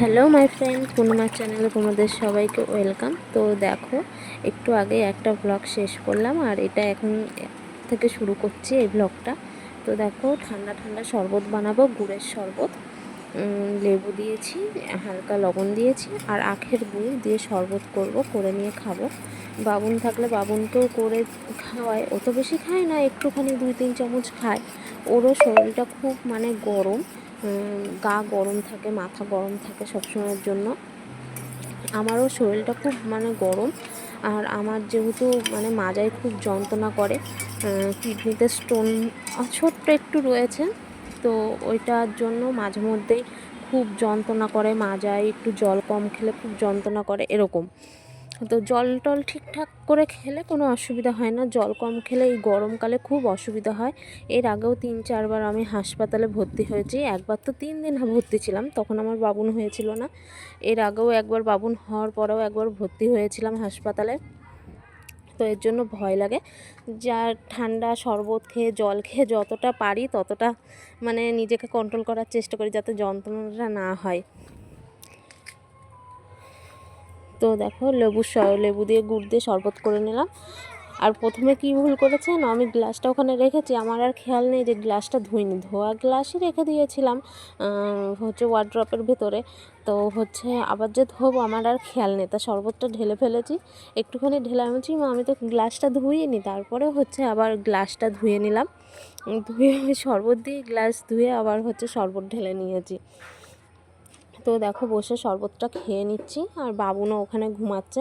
Hello my friend পূর্ণিমার চ্যানেলে তোমাদের সবাইকে ওয়েলকাম তো দেখো, একটু আগে একটা ব্লগ শেষ করলাম, আর এটা এখন থেকে শুরু করছি এই ব্লগটা তো দেখো, ঠান্ডা ঠান্ডা শরবত বানাবো, গুড়ের শরবত। লেবু দিয়েছি, হালকা লবণ দিয়েছি, আর আখের গুড় দিয়ে শরবত করব, করে নিয়ে খাব। বাবুন থাকলে বাবুনকেও করে খাওয়ায়। অত বেশি খায় না, একটুখানি দুই তিন চামচ খায়। ওরও শরীরটা খুব মানে গরম। গা গরম থাকে, মাথা গরম থাকে সবসময়ের জন্য। আমারও শরীরটা খুব মানে গরম। আর আমার যেহেতু মানে মাজায় খুব যন্ত্রণা করে কিডনিতে স্টোন ছোট্ট একটু রয়েছে, তো ওইটার জন্য মাঝে মধ্যেই খুব যন্ত্রণা করে, মাজায় একটু জল কম খেলে খুব যন্ত্রণা করে, এরকম। তো জল টল ঠিকঠাক করে খেলে কোনো অসুবিধা হয় না। জল কম খেলে এই গরমকালে খুব অসুবিধা হয়। এর আগেও তিন, চারবার আমি হাসপাতালে ভর্তি হয়েছি। একবার তো তিন দিন ভর্তি ছিলাম, তখন আমার বাবুন হয়েছিল না। এর আগেও একবার বাবুন হওয়ার পরেও একবার ভর্তি হয়েছিলাম হাসপাতালে। তো এর জন্য ভয় লাগে। যা ঠান্ডা শরবত খেয়ে, জল খেয়ে যতটা পারি ততটা মানে নিজেকে কন্ট্রোল করার চেষ্টা করি যাতে যন্ত্রণাটা না হয়। তো দেখো লেবু লেবু দিয়ে গুড় দিয়ে শরবত করে নিলাম। আর প্রথমে কি ভুল করেছেন? আমি গ্লাসটা ওখানে রেখেছি। আমার আর খেয়াল নেই যে গ্লাসটা ধুইনি। ধোয়া গ্লাসই রেখে দিয়েছিলাম হচ্ছে ওয়ার্ড্রপের ভেতরে। তো হচ্ছে আবার যে ধোবো, আমার আর খেয়াল নেই। তা শরবতটা ঢেলে ফেলেছি। একটুখানি ঢেলে আমি আমি তো গ্লাসটা ধুইনি। তারপরে হচ্ছে আবার গ্লাসটা ধুয়ে নিলাম। ধুয়ে, শরবত দিয়ে গ্লাস ধুয়ে আবার হচ্ছে শরবত ঢেলে নিয়েছি। তো দেখো বসে শরবতটা খেয়ে নিচ্ছি, আর বাবুনও ওখানে ঘুমাচ্ছে।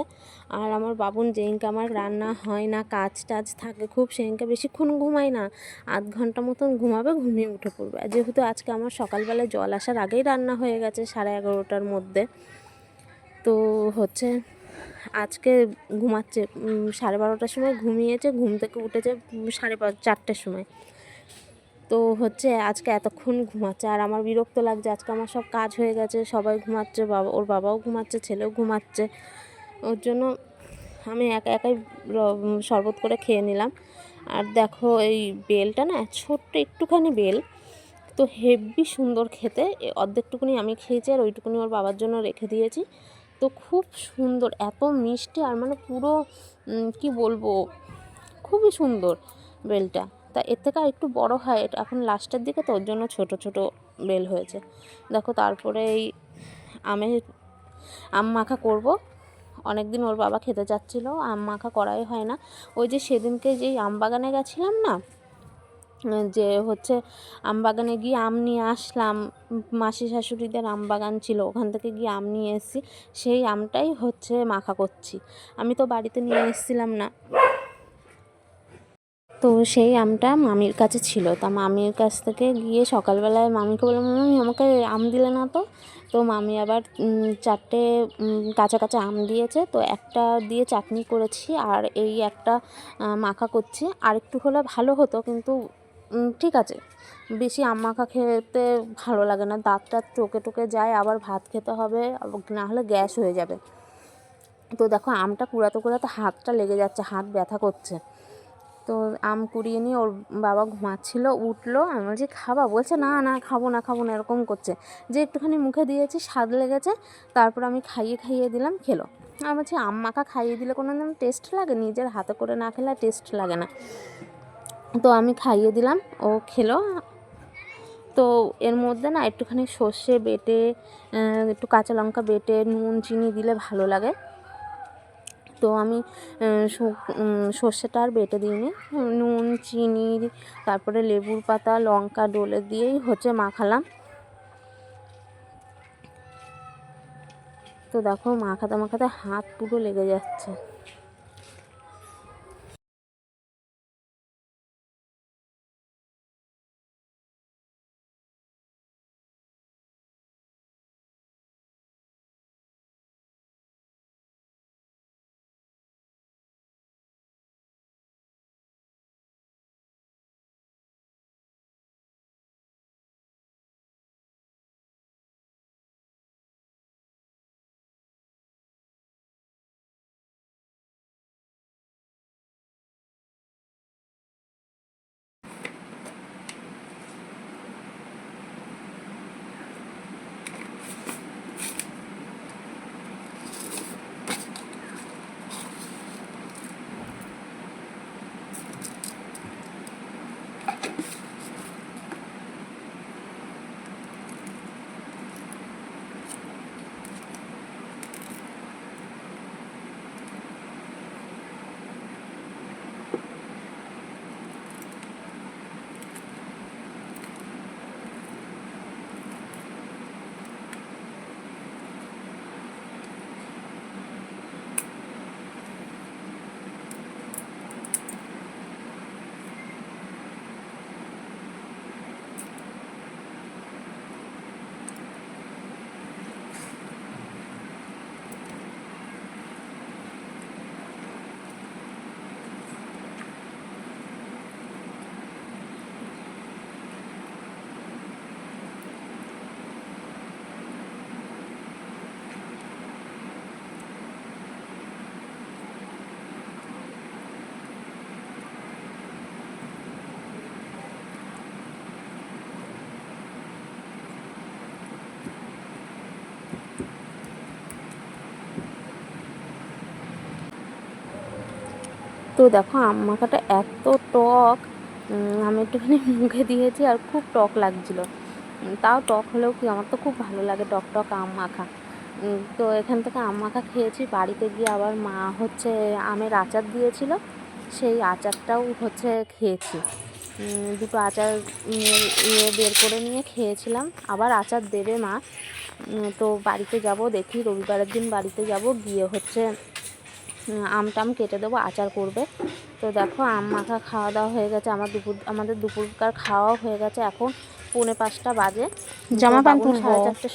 আর আমার বাবুন যেইনকে আমার রান্না হয় না, কাজ টাজ থাকে খুব, সেদিনকে বেশিক্ষণ ঘুমায় না। আধ ঘণ্টা মতন ঘুমাবে, ঘুমিয়ে উঠে পড়বে। আর যেহেতু আজকে আমার সকালবেলায় জল আসার আগেই রান্না হয়ে গেছে সাড়ে এগারোটার মধ্যে, তো হচ্ছে আজকে ঘুমাচ্ছে। সাড়ে বারোটার সময় ঘুমিয়েছে, ঘুম থেকে উঠেছে সাড়ে পাঁচ, চারটের সময়। তো হচ্ছে আজকে এতক্ষণ ঘুমাচ্ছে, আর আমার বিরক্ত লাগছে। আজকে আমার সব কাজ হয়ে গেছে, সবাই ঘুমাচ্ছে, বাবা, ওর বাবাও ঘুমাচ্ছে, ছেলেও ঘুমাচ্ছে। ওর জন্য আমি একা একাই শরবত করে খেয়ে নিলাম। আর দেখো এই বেলটা না, ছোট্ট একটুখানি বেল, তো হেভি সুন্দর খেতে। অর্ধেকটুকুনি আমি খেয়েছি, আর ওইটুকুনি ওর বাবার জন্য রেখে দিয়েছি। তো খুব সুন্দর, এত মিষ্টি, আর মানে পুরো কি বলব, খুবই সুন্দর বেলটা। তা এর থেকে আর একটু বড় হয়, এটা এখন লাস্টের দিকে তো ওর জন্য ছোট ছোট বেল হয়েছে। দেখো তারপরে এই আমের, আম মাখা করব। অনেক দিন ওর বাবা খেতে চাচ্ছিলো, আম মাখা করাই হয় না। ওই যে সেদিনকে যেই আম বাগানে গেছিলাম না, যে হচ্ছে আম বাগানে গিয়ে আম নিয়ে আসলাম, মাসি শাশুড়িদের আম বাগান ছিল, ওখান থেকে গিয়ে আম নিয়ে এসেছি। সেই আমটাই হচ্ছে মাখা করছি। আমি তো বাড়িতে নিয়ে এসেছিলাম না। তো সেই আমটা মামির কাছে ছিল। তা মামির কাছ থেকে গিয়ে সকালবেলায় মামিকে বললাম, মামি, আমাকে আম দিলে না তো? তো মামি আবার চারটে কাঁচা কাঁচা আম দিয়েছে। তো একটা দিয়ে চাটনি করেছি আর এই একটা মাখা করছি। আর একটু হলে ভালো হতো কিন্তু ঠিক আছে। বেশি আম মাখা খেতে ভালো লাগে না। দাঁত টাত টোকে টোকে যায়, আবার ভাত খেতে হবে, না হলে গ্যাস হয়ে যাবে। তো দেখো, আমটা কুড়াতে কুড়াতে হাতটা লেগে যাচ্ছে, হাত ব্যথা করছে। তো আম কুড়িয়ে নিয়ে ওর বাবা ঘুমাচ্ছিল, উঠল, আমি বলছি, খাবা? বলছে, না না, খাব না খাব না, এরকম করছে। যে একটুখানি মুখে দিয়েছি, স্বাদ লেগেছে, তারপর আমি খাইয়ে খাইয়ে দিলাম, খেলো। আমি বলছি আম মাখা খাইয়ে দিলে কোনো দিন টেস্ট লাগে? নিজের হাতে করে না খেলে টেস্ট লাগে না। তো আমি খাইয়ে দিলাম, ও খেলো। তো এর মধ্যে না একটুখানি সর্ষে বেটে একটু কাঁচা লঙ্কা বেটে, নুন, চিনি দিলে ভালো লাগে। তো আমি সর্ষেটা আর বেটে দিইনি। নুন, চিনি, তারপরে লেবুর পাতা, লঙ্কা, ডলে দিয়েই হচ্ছে মাখালাম। তো দেখো মাখাতে মাখাতে হাত পুরো লেগে যাচ্ছে। তো দেখো, আম মাখাটা এত টক আমি একটুখানি মুখে দিয়েছি আর খুব টক লাগছিল। তাও টক হলেও কি, আমার তো খুব ভালো লাগে টক টক আম মাখা। তো এখান থেকে আম মাখা খেয়েছি, বাড়িতে গিয়ে আবার মা হচ্ছে আমের আচার দিয়েছিল, সেই আচারটাও হচ্ছে খেয়েছি। দুটো আচার নিয়ে বের করে নিয়ে খেয়েছিলাম, আবার আচার দেবে মা। তো বাড়িতে যাব দেখি, রবিবারের দিন বাড়িতে যাব, গিয়ে হচ্ছে উম, আম টাম কেটে দেবো আচার করবে। তো দেখো আম মাখা খাওয়া দাওয়া হয়ে গেছে। আমার দুপুর আমাদের দুপুরকার খাওয়াও হয়ে গেছে। এখন পৌনে পাঁচটা বাজে। জামা প্যান্ট তুলবো।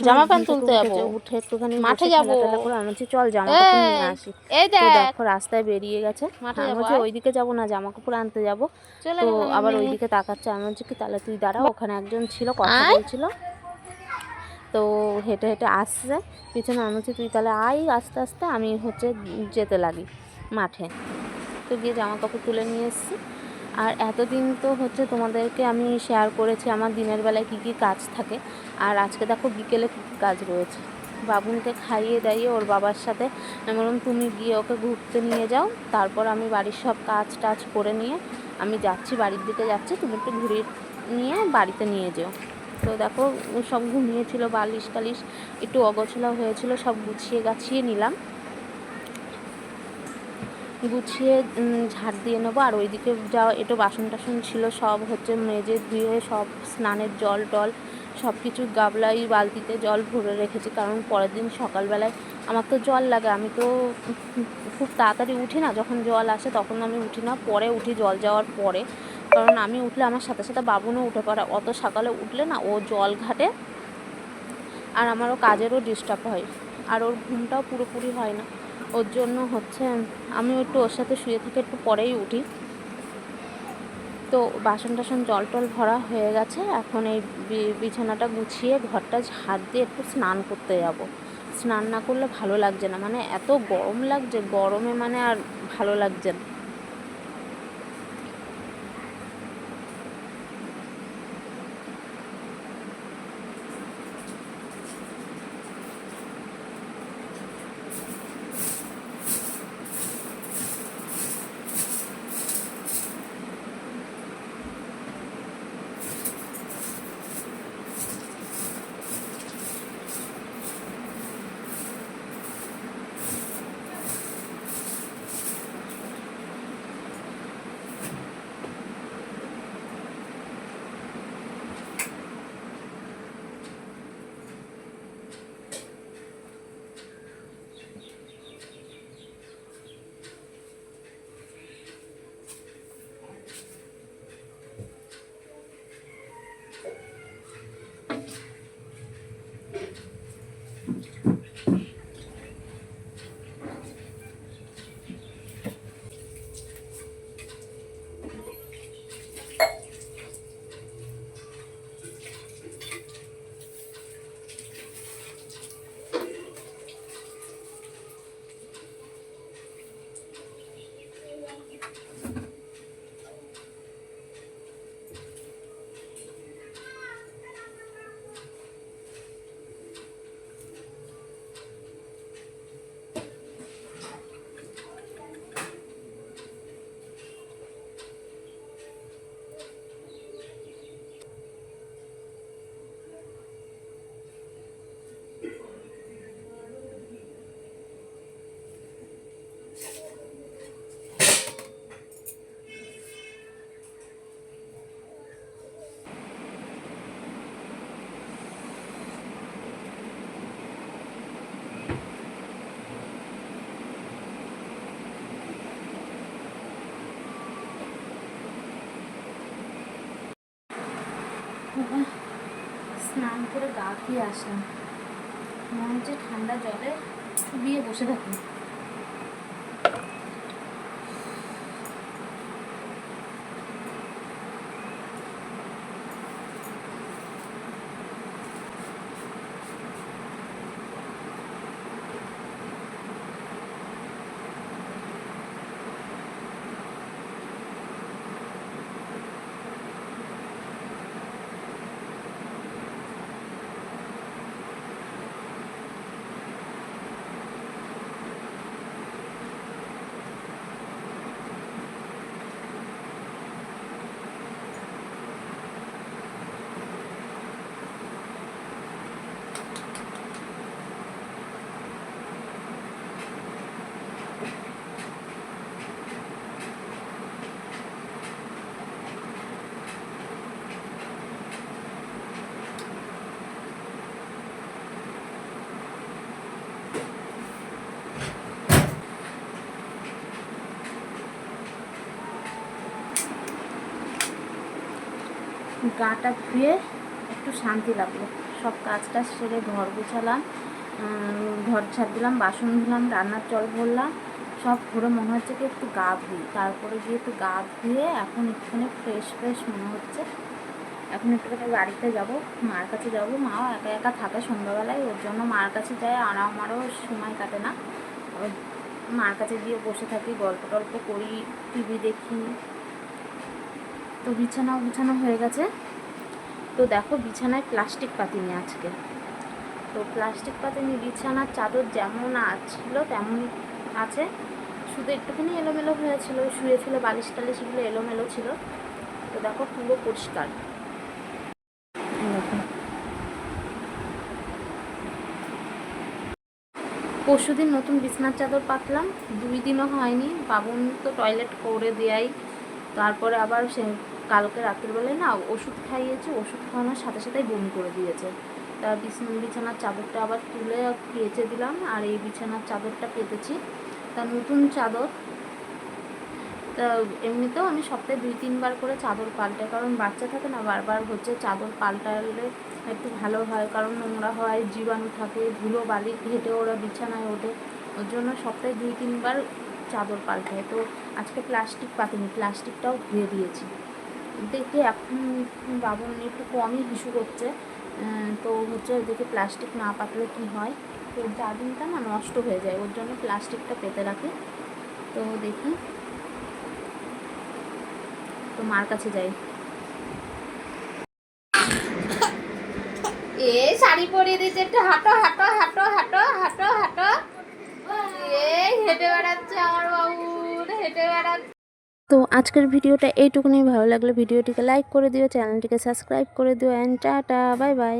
জামা প্যান্ট তুলতে যাব। উঠে একটুখানি মাঠে যাব। করে আমি চল জামা কাপড় নিয়ে আসি। এই দেখো। রাস্তায় বেরিয়ে গেছে। মাঠে আমি বলছি ওইদিকে যাব না জামা কাপড় আনতে যাব। তো আবার ওইদিকে তাকাচ্ছে। আমি বলছি কি তাহলে তুই দাঁড়া ওখানে একজন ছিল কথা বলছিল। তো হেঁটে হেঁটে আসছে। পিছনে আমি বলছি, তুই তাহলে আয় আস্তে আস্তে, আমি হচ্ছে যেতে লাগি মাঠে। তো গিয়ে জামা কাপড় তুলে নিয়ে এসেছি। আর এতদিন তো হচ্ছে তোমাদেরকে আমি শেয়ার করেছি, আমার দিনের বেলায় কী কী কাজ থাকে। আর আজকে দেখো বিকেলে কী কী কাজ রয়েছে। বাবুনকে খাইয়ে দাইয়ে ওর বাবার সাথে বললাম, তুমি গিয়ে ওকে ঘুরতে নিয়ে যাও। তারপর আমি বাড়ির সব কাজ টাজ করে নিয়ে আমি যাচ্ছি, বাড়ির দিকে যাচ্ছি। তুমি একটু ঘুরিয়ে নিয়ে বাড়িতে নিয়ে যেও। তো দেখো সব ঘুমিয়েছিল, বালিশ টালিশ একটু অগোছলা হয়েছিল, সব গুছিয়ে গাছিয়ে নিলাম। গুছিয়ে ঝাড় দিয়ে নেব, আর ওইদিকে যা একটু বাসন টাসন ছিল, সব হচ্ছে মেজে ধুয়ে সব স্নানের জল টল, সব কিছু গাবলাই, বালতিতে জল ভরে রেখেছি, কারণ পরের দিন সকালবেলায় আমার তো জল লাগে, আমি তো খুব তাড়াতাড়ি উঠি না, যখন জল আসে তখন আমি উঠি না, পরে উঠি জল যাওয়ার পরে। কারণ আমি উঠলে আমার সাথে সাথে বাবুনও উঠে পড়ে। অত সকালে উঠলে না, ও জল ঘাটে আর আমারও কাজেরও ডিস্টার্ব হয় আর ওর ঘুমটাও পুরোপুরি হয় না। ওর জন্য হচ্ছে আমিও একটু ওর সাথে শুয়ে থেকে একটু পরেই উঠি। তো বাসন টাসন জল টল ভরা হয়ে গেছে। এখন এই বিছানাটা গুছিয়ে ঘরটা ঝাড় দিয়ে একটু স্নান করতে যাব। স্নান না করলে ভালো লাগছে না। মানে এত গরম লাগছে, গরমে মানে আর ভালো লাগছে না। স্নান করে গা ধুয়ে আসলাম। হচ্ছে ঠান্ডা জলে চুবিয়ে বসে থাকি। গাটা ধুয়ে একটু শান্তি লাগল। সব কাজটা সেরে ঘর গুছালাম ঘর ছাড় দিলাম, বাসন ধুলাম, রান্নার জল ভরলাম, সব ঘুরে মনে হচ্ছে কি একটু গা ধুই। তারপরে গিয়ে একটু গা ধুয়ে এখন একটুখানি ফ্রেশ ফ্রেশ মনে হচ্ছে। এখন একটুখানি বাড়িতে যাব, মার কাছে যাব। মাও একা একা থাকে সন্ধ্যাবেলায়, ওর জন্য মার কাছে যায় আর আমারও সময় কাটে না। মার কাছে গিয়ে বসে থাকি, গল্প টল্প করি, টিভি দেখি তো বিছানাও বিছানা হয়ে গেছে। তো দেখো বিছানায় প্লাস্টিক পাতিনি আজকে। তো প্লাস্টিক পাতিনি, বিছানার চাদর যেমন ছিল তেমনই আছে। শুধু একটুখানি এলোমেলো হয়েছিল, শুয়েছিল বালিশ টালিশগুলো এলোমেলো ছিল। তো দেখো পুরো পরিষ্কার। পরশুদিন নতুন বিছনার চাদর পাতলাম, দুই দিনও হয়নি, বাবুন তো টয়লেট করে দেয়াই। তারপরে আবার সে কালকে রাত্রিবেলায় না ওষুধ খাইয়েছে, ওষুধ খাওয়ানোর সাথে সাথেই বমি করে দিয়েছে। তা বিছানা, বিছানার চাদরটা আবার তুলে কেচে দিলাম, আর এই বিছানার চাদরটা পেতেছি। তা নতুন চাদর, তা এমনিতেও আমি সপ্তাহে দুই, তিনবার করে চাদর পাল্টাই, কারণ বাচ্চা থাকে না, বারবার হচ্ছে চাদর পাল্টালে একটু ভালো হয়, কারণ নোংরা হয়, জীবাণু থাকে, ধুলো বালি হেঁটে ওরা বিছানায় ওঠে। ওর জন্য সপ্তাহে দুই, তিনবার চাদর পাল্টায় তো আজকে প্লাস্টিক পাতিনি, প্লাস্টিকটাও ধুয়ে দিয়েছি। দেখি এখন বাবন একটু কমই হিসু করছে তো হচ্ছে দেখি প্লাস্টিক না পাতলে কি হয়? তো জার্ডিনটা না নষ্ট হয়ে যায়, ওর জন্য প্লাস্টিকটা পেতে রাখি। তো দেখি। তো মার কাছে যাই। এ, শাড়ি পরিয়ে দিয়েছে, একটু হাঁটো হাঁটো হাঁটো হাঁটো হাঁটো হাঁটো। এ, হেঁটে বেড়াচ্ছে আমার বাবু, হেঁটে বেড়াচ্ছে। তো আজকের ভিডিওটা এইটুকুনি ভালো লাগলে ভিডিওটিকে লাইক করে দিও, চ্যানেলটিকে সাবস্ক্রাইব করে দিও অ্যান্ড টাটা বাই বাই